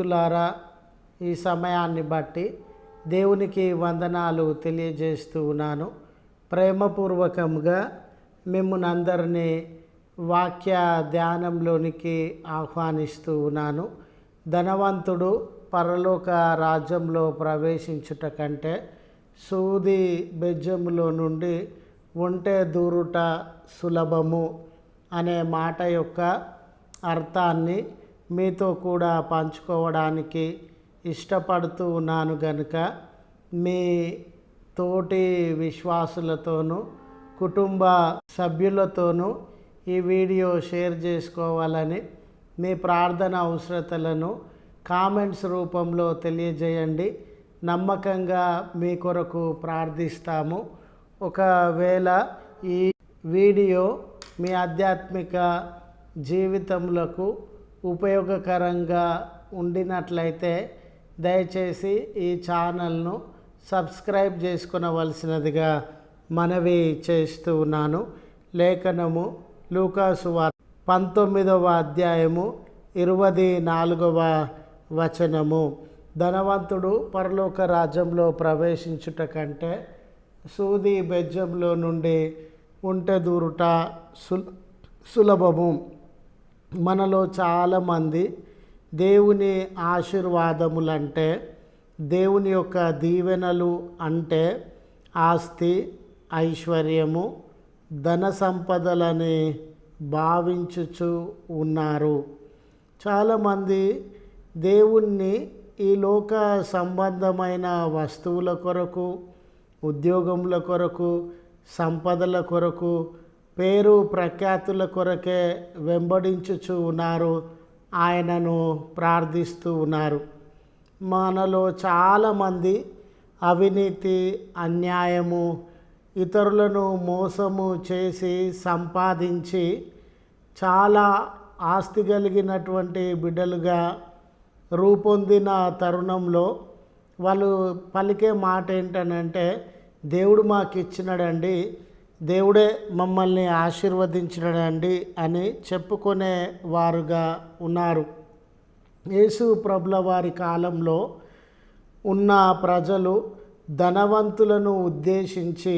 స్నేహితులారా ఈ సమయాన్ని బట్టి దేవునికి వందనాలు తెలియజేస్తూ ఉన్నాను. ప్రేమపూర్వకంగా మిమ్మల్ని అందరినీ వాక్య ధ్యానంలోనికి ఆహ్వానిస్తూ ఉన్నాను. ధనవంతుడు పరలోక రాజ్యంలో ప్రవేశించుట కంటే సూది బెజ్జములో నుండి ఉంటే దూరుట సులభము అనే మాట యొక్క అర్థాన్ని మీతో కూడా పంచుకోవడానికి ఇష్టపడుతూ ఉన్నాను గనుక మీ తోటి విశ్వాసులతోనూ కుటుంబ సభ్యులతోనూ ఈ వీడియో షేర్ చేసుకోవాలని మీ ప్రార్థన అవసరతలను కామెంట్స్ రూపంలో తెలియజేయండి. నమ్మకంగా మీ కొరకు ప్రార్థిస్తాము. ఒకవేళ ఈ వీడియో మీ ఆధ్యాత్మిక జీవితములకు ఉపయోగకరంగా ఉండినట్లయితే దయచేసి ఈ ఛానల్ను సబ్స్క్రైబ్ చేసుకునవలసినదిగా మనవి చేస్తూ ఉన్నాను. లేఖనము లూకాసు వార్ పంతొమ్మిదవ అధ్యాయము ఇరవై నాలుగవ వచనము. ధనవంతుడు పరలోక రాజ్యంలో ప్రవేశించుట కంటే సూది బెజ్జంలో నుండి ఉంటె దూరుట సుల్ సులభము. మనలో చాలామంది దేవుని ఆశీర్వాదములంటే దేవుని యొక్క దీవెనలు అంటే ఆస్తి ఐశ్వర్యము ధన సంపదలని భావించుచు ఉన్నారు. చాలామంది దేవుణ్ణి ఈ లోక సంబంధమైన వస్తువుల కొరకు ఉద్యోగముల కొరకు సంపదల కొరకు పేరు ప్రఖ్యాతుల కొరకే వెంబడించుచు ఉన్నారు ఆయనను ప్రార్థిస్తూ ఉన్నారు. మనలో చాలామంది అవినీతి అన్యాయము ఇతరులను మోసము చేసి సంపాదించి చాలా ఆస్తి కలిగినటువంటి బిడ్డలుగా రూపొందిన తరుణంలో వాళ్ళు పలికే మాట ఏంటనంటే దేవుడు మాకు ఇచ్చినాడండి దేవుడే మమ్మల్ని ఆశీర్వదించడండి అని చెప్పుకునే వారుగా ఉన్నారు. యేసు ప్రభుల వారి కాలంలో ఉన్న ప్రజలు ధనవంతులను ఉద్దేశించి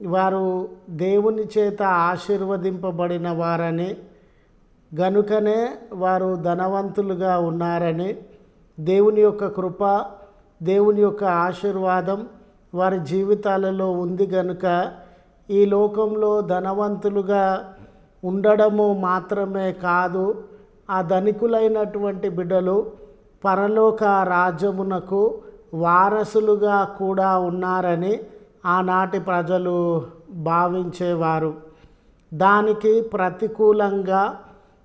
వారు దేవుని చేత ఆశీర్వదింపబడిన వారని గనుకనే వారు ధనవంతులుగా ఉన్నారని దేవుని యొక్క కృప దేవుని యొక్క ఆశీర్వాదం వారి జీవితాలలో ఉంది గనుక ఈ లోకంలో ధనవంతులుగా ఉండడము మాత్రమే కాదు ఆ ధనికులైనటువంటి బిడ్డలు పరలోక రాజ్యమునకు వారసులుగా కూడా ఉన్నారని ఆనాటి ప్రజలు భావించేవారు. దానికి ప్రతికూలంగా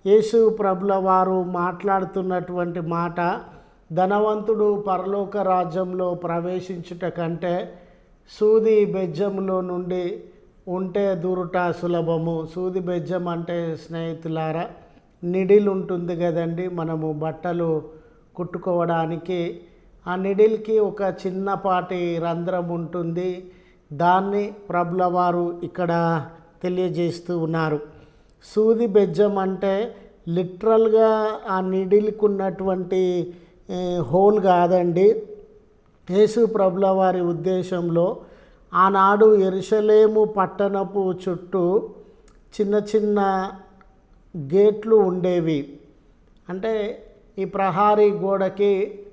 యేసు ప్రభుల వారు మాట్లాడుతున్నటువంటి మాట ధనవంతుడు పరలోక రాజ్యంలో ప్రవేశించుట కంటే సూది బెజ్జంలో నుండి ఉంటే దూరుట సులభము. సూది బెజ్జం అంటే స్నేహితులారా నిడిల్ ఉంటుంది కదండి మనము బట్టలు కుట్టుకోవడానికి. ఆ నిడిల్కి ఒక చిన్నపాటి రంధ్రం ఉంటుంది. దాన్ని ప్రభుల వారు ఇక్కడ తెలియజేస్తూ ఉన్నారు. సూది బెజ్జం అంటే లిటరల్గా ఆ నిడిల్కి ఉన్నటువంటి హోల్ కాదండి. యేసు ప్రభుల వారి ఉద్దేశంలో ఆనాడు ఎరుసలేము పట్టణపు చుట్టూ చిన్న చిన్న గేట్లు ఉండేవి. అంటే ఈ ప్రహారీ గోడకి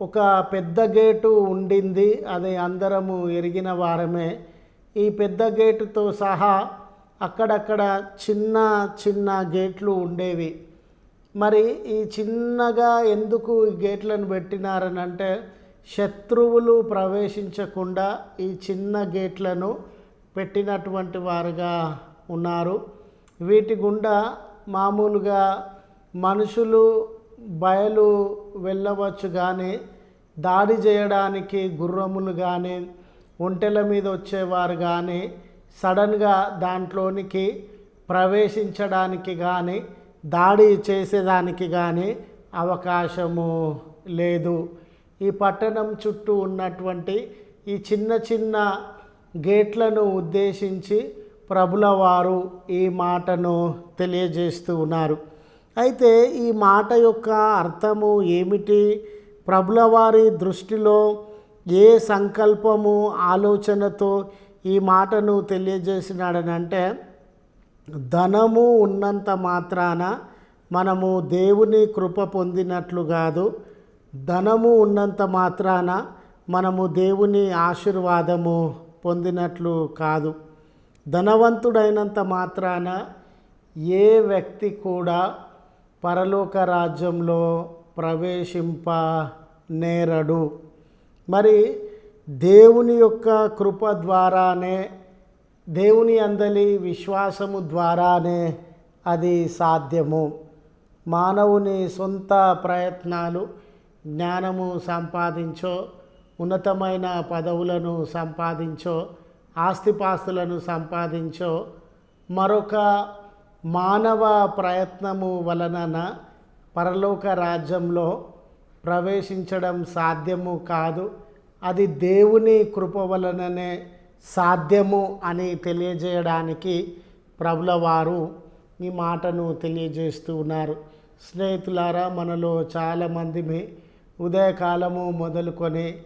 ఒక పెద్ద గేటు ఉండింది అది అందరము ఎరిగిన వారమే. ఈ పెద్ద గేటుతో సహా అక్కడక్కడ చిన్న చిన్న గేట్లు ఉండేవి. మరి ఈ చిన్నగా ఎందుకు ఈ గేట్లను పెట్టినారని అంటే శత్రువులు ప్రవేశించకుండా ఈ చిన్న గేట్లను పెట్టినటువంటి వారుగా ఉన్నారు. వీటి గుండా మామూలుగా మనుషులు బయలు వెళ్ళవచ్చు కానీ దాడి చేయడానికి గుర్రములు కానీ ఒంటెల మీద వచ్చేవారు కానీ సడన్గా దాంట్లోనికి ప్రవేశించడానికి కానీ దాడి చేసేదానికి కానీ అవకాశము లేదు. ఈ పట్టణం చుట్టూ ఉన్నటువంటి ఈ చిన్న చిన్న గేట్లను ఉద్దేశించి ప్రభుల వారు ఈ మాటను తెలియజేస్తూ ఉన్నారు. అయితే ఈ మాట యొక్క అర్థము ఏమిటి? ప్రభుల వారి దృష్టిలో ఏ సంకల్పము ఆలోచనతో ఈ మాటను తెలియజేసినాడనంటే ధనము ఉన్నంత మాత్రాన మనము దేవుని కృప పొందినట్లు కాదు ధనము ఉన్నంత మాత్రాన మనము దేవుని ఆశీర్వాదము పొందినట్లు కాదు. ధనవంతుడైనంత మాత్రాన ఏ వ్యక్తి కూడా పరలోక రాజ్యంలో ప్రవేశింప నేరడు మరి దేవుని యొక్క కృప ద్వారానే దేవుని అందలి విశ్వాసము ద్వారానే అది సాధ్యము. మానవుని సొంత ప్రయత్నాలు జ్ఞానము సంపాదించో ఉన్నతమైన పదవులను సంపాదించో ఆస్తిపాస్తులను సంపాదించో మరొక మానవ ప్రయత్నము వలన పరలోక రాజ్యంలో ప్రవేశించడం సాధ్యము కాదు. అది దేవుని కృప వలననే సాధ్యము అని తెలియజేయడానికి ప్రభుల వారు ఈ మాటను తెలియజేస్తూ ఉన్నారు. స్నేహితులారా మనలో చాలామంది ఉదయకాలము మొదలుకొని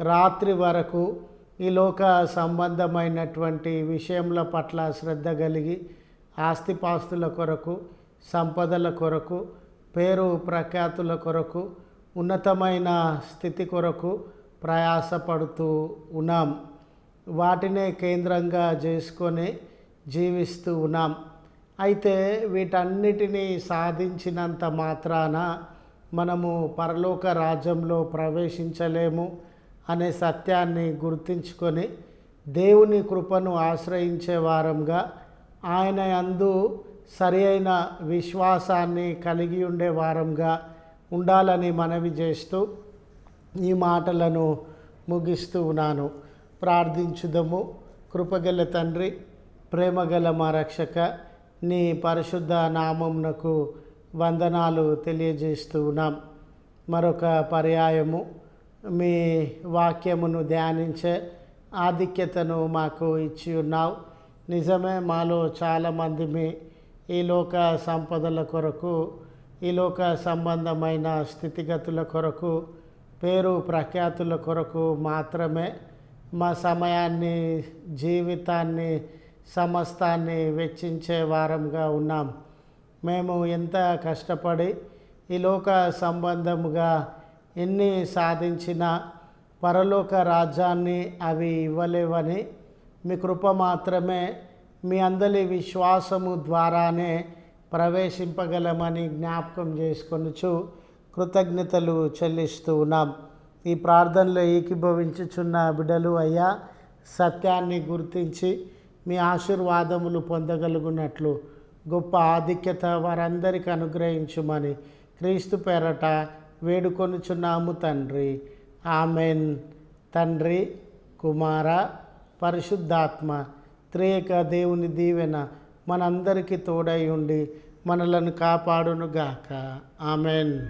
రాత్రి వరకు ఈ లోక సంబంధమైనటువంటి విషయముల పట్ల శ్రద్ధ కలిగి ఆస్తిపాస్తుల కొరకు సంపదల కొరకు పేరు ప్రఖ్యాతుల కొరకు ఉన్నతమైన స్థితి కొరకు ప్రయాసపడుతూ ఉన్నాం. వాటినే కేంద్రంగా చేసుకొని జీవిస్తూ ఉన్నాం. అయితే వీటన్నిటినీ సాధించినంత మాత్రాన మనము పరలోక రాజ్యంలో ప్రవేశించలేము అనే సత్యాన్ని గుర్తించుకొని దేవుని కృపను ఆశ్రయించే వారంగా ఆయన అందు సరి అయిన విశ్వాసాన్ని కలిగి ఉండే వారంగా ఉండాలని మనవి చేస్తూ ఈ మాటలను ముగిస్తూ ఉన్నాను. ప్రార్థించుదము. కృపగల తండ్రి ప్రేమగల మా రక్షక నీ పరిశుద్ధ నామంనకు వందనాలు తెలియజేస్తూ ఉన్నాం మరొక పర్యాయము మీ వాక్యమును ధ్యానించే ఆధిక్యతను మాకు ఇచ్చి ఉన్నావు. నిజమే మాలో చాలామంది మీ ఈ లోక సంపదల కొరకు ఈ లోక సంబంధమైన స్థితిగతుల కొరకు పేరు ప్రఖ్యాతుల కొరకు మాత్రమే మా సమయాన్ని జీవితాన్ని సమస్తాన్ని వెచ్చించే వారంగా ఉన్నాం. మేము ఎంత కష్టపడి ఈ లోక సంబంధముగా ఎన్ని సాధించినా పరలోక రాజ్యాన్ని అవి ఇవ్వలేవని మీ కృప మాత్రమే మీ అందరి విశ్వాసము ద్వారానే ప్రవేశింపగలమని జ్ఞాపకం చేసుకొనుచు కృతజ్ఞతలు చెల్లిస్తూ ఉన్నాం. ఈ ప్రార్థనలో ఏకీభవించుచున్న బిడలు అయ్యా సత్యాన్ని గుర్తించి మీ ఆశీర్వాదములు పొందగలుగునట్లు గొప్ప ఆధిక్యత వారందరికీ అనుగ్రహించుమని క్రీస్తు పేరట వేడుకొనుచున్నాము తండ్రి. ఆమెన్. తండ్రి కుమార పరిశుద్ధాత్మ త్రేక దేవుని దీవెన మనందరికీ తోడై ఉండి మనలను కాపాడునుగాక. ఆమెన్.